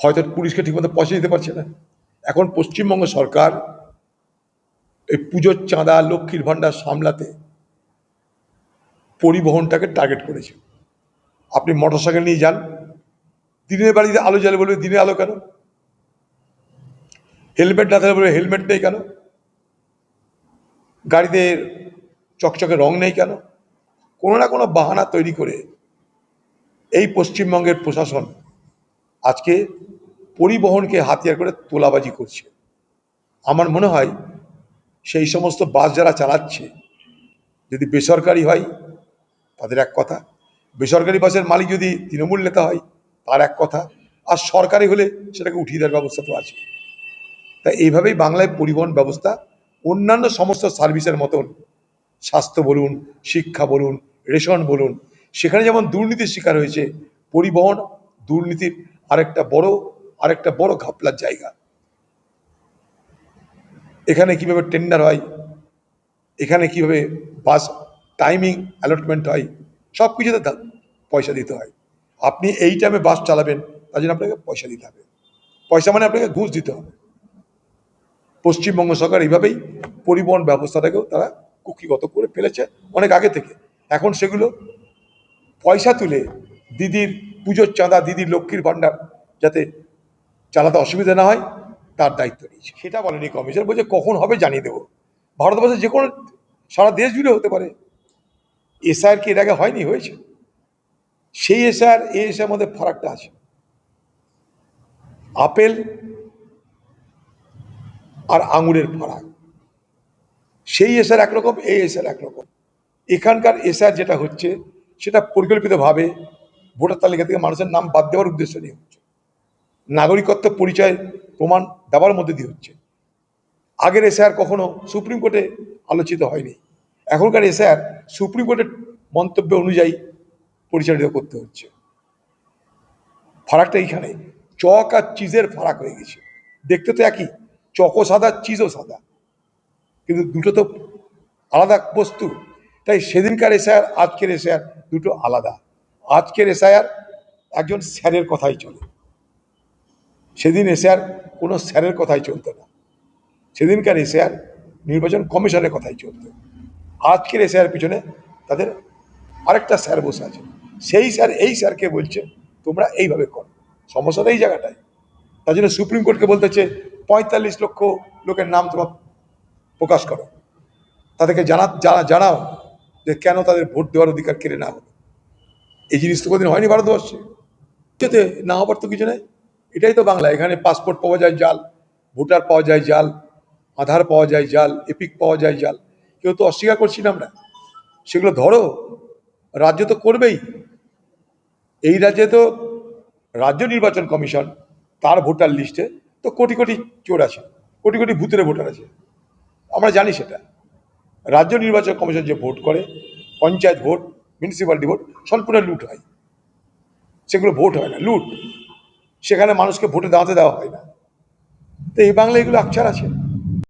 হয়তো পুলিশকে ঠিকমতো পয়সা দিতে পারছে না। এখন পশ্চিমবঙ্গ সরকার এই পুজোর চাঁদা, লক্ষ্মীর ভাণ্ডার সামলাতে পরিবহনটাকে টার্গেট করেছে। আপনি মোটর সাইকেল নিয়ে যান, দিনের বাড়িতে আলো জ্বালে বলবে, দিনে আলো কেন? হেলমেট না থাকলে বলবে হেলমেট নেই কেন? গাড়িতে চকচকে রং নেই কেন? কোনো না কোনো বাহানা তৈরি করে এই পশ্চিমবঙ্গের প্রশাসন আজকে পরিবহনকে হাতিয়ার করে তোলাবাজি করছে। আমার মনে হয় সেই সমস্ত বাস যারা চালাচ্ছে, যদি বেসরকারি হয়, তাদের এক কথা। বেসরকারি বাসের মালিক যদি তৃণমূল নেতা হয়, তার এক কথা। আর সরকারি হলে সেটাকে উঠিয়ে দেওয়ার ব্যবস্থা তো আছে। তাই এইভাবেই বাংলায় পরিবহন ব্যবস্থা, অন্যান্য সমস্ত সার্ভিসের মতন, স্বাস্থ্য বলুন, শিক্ষা বলুন, রেশন বলুন, সেখানে যেমন দুর্নীতির শিকার হয়েছে, পরিবহন দুর্নীতির আরেকটা বড় আরেকটা বড় ঘাপলার জায়গা। এখানে কীভাবে টেন্ডার হয়, এখানে কীভাবে বাস টাইমিং অ্যালটমেন্ট হয় সব কিছুতে পয়সা দিতে হয়। আপনি এই টাইমে বাস চালাবেন, তার জন্য আপনাকে পয়সা দিতে হবে। পয়সা মানে আপনাকে ঘুষ দিতে হবে। পশ্চিমবঙ্গ সরকার এইভাবেই পরিবহন ব্যবস্থাটাকেও তারা কুক্ষিগত করে ফেলেছে অনেক আগে থেকে। এখন সেগুলো পয়সা তুলে দিদির পুজোর চাঁদা দিদির লক্ষ্মীর ভাণ্ডার যাতে চালাতে অসুবিধা না হয়, তার দায়িত্ব নিয়েছে। সেটা বলেনি কমিশন, বলছে কখন হবে জানিয়ে দেবো। ভারতবর্ষে যে কোনো সারা দেশ জুড়ে হতে পারে। এসআর কি এর আগে হয়নি, হয়েছে? সেই এসআর এই এসআর মধ্যে ফারাকটা আছে। আপেল আর আঙুরের ফারাক। সেই এসআর একরকম, এই এসআর একরকম। এখানকার এসআর যেটা হচ্ছে, সেটা পরিকল্পিতভাবে ভোটার তালিকা থেকে মানুষের নাম বাদ দেওয়ার উদ্দেশ্য নিয়ে হচ্ছে। নাগরিকত্ব পরিচয় প্রমাণ দেওয়ার মধ্যে দিয়ে হচ্ছে। আগের এসআর কখনো সুপ্রিম কোর্টে আলোচিত হয়নি। এখনকার এসআর সুপ্রিম কোর্টের মন্তব্য অনুযায়ী পরিচালিত করতে হচ্ছে। ফারাকটা এইখানে, চক আর চিজের ফারাক হয়ে গেছে। দেখতে তো একই, চকও সাদা, চিজও সাদা। কিন্তু দুটো তো আলাদা বস্তু। তাই সেদিনকার এসআর আজকের এসআর দুটো আলাদা। আজকের এসআর একজন স্যারের কথাই চলে। সেদিন এসআর কোনো স্যারের কথাই চলতো না। সেদিনকার এসআর নির্বাচন কমিশনের কথাই চলতো। আজকের এসআর পিছনে তাদের আরেকটা স্যার বসে আছে সেই স্যার, এই স্যারকে বলছে, তোমরা এইভাবে করো। সমস্যাটা এই জায়গাটায়। তার জন্য সুপ্রিম কোর্টকে বলতেছে পঁয়তাল্লিশ লক্ষ লোকের নাম তোমার প্রকাশ করো। তাদেরকে জানা জানা, জানাও যে কেন তাদের ভোট দেওয়ার অধিকার কেড়ে না হলো। এই জিনিস তো কোনোদিন হয়নি ভারতবর্ষে। যেতে না হবার তো কিছু নেই। এটাই তো বাংলা। এখানে পাসপোর্ট পাওয়া যায় জাল, ভোটার পাওয়া যায় জাল, আধার পাওয়া যায় জাল এপিক পাওয়া যায় জাল। কেউ তো অস্বীকার করছি না আমরা। সেগুলো ধরো। রাজ্য তো করবেই। এই রাজ্যে তো রাজ্য নির্বাচন কমিশন, তার ভোটার লিস্টে তো কোটি কোটি চোর আছে, কোটি কোটি ভূতের ভোটার আছে। আমরা জানি সেটা। রাজ্য নির্বাচন কমিশন যে ভোট করে, পঞ্চায়েত ভোট মিউনিসিপ্যালিটি ভোট সম্পূর্ণ লুট হয়। সেগুলো ভোট হয় না, লুট। সেখানে মানুষকে ভোটে দাঁড়াতে দেওয়া হয় না। তো এই বাংলা এগুলো আকচার আছে।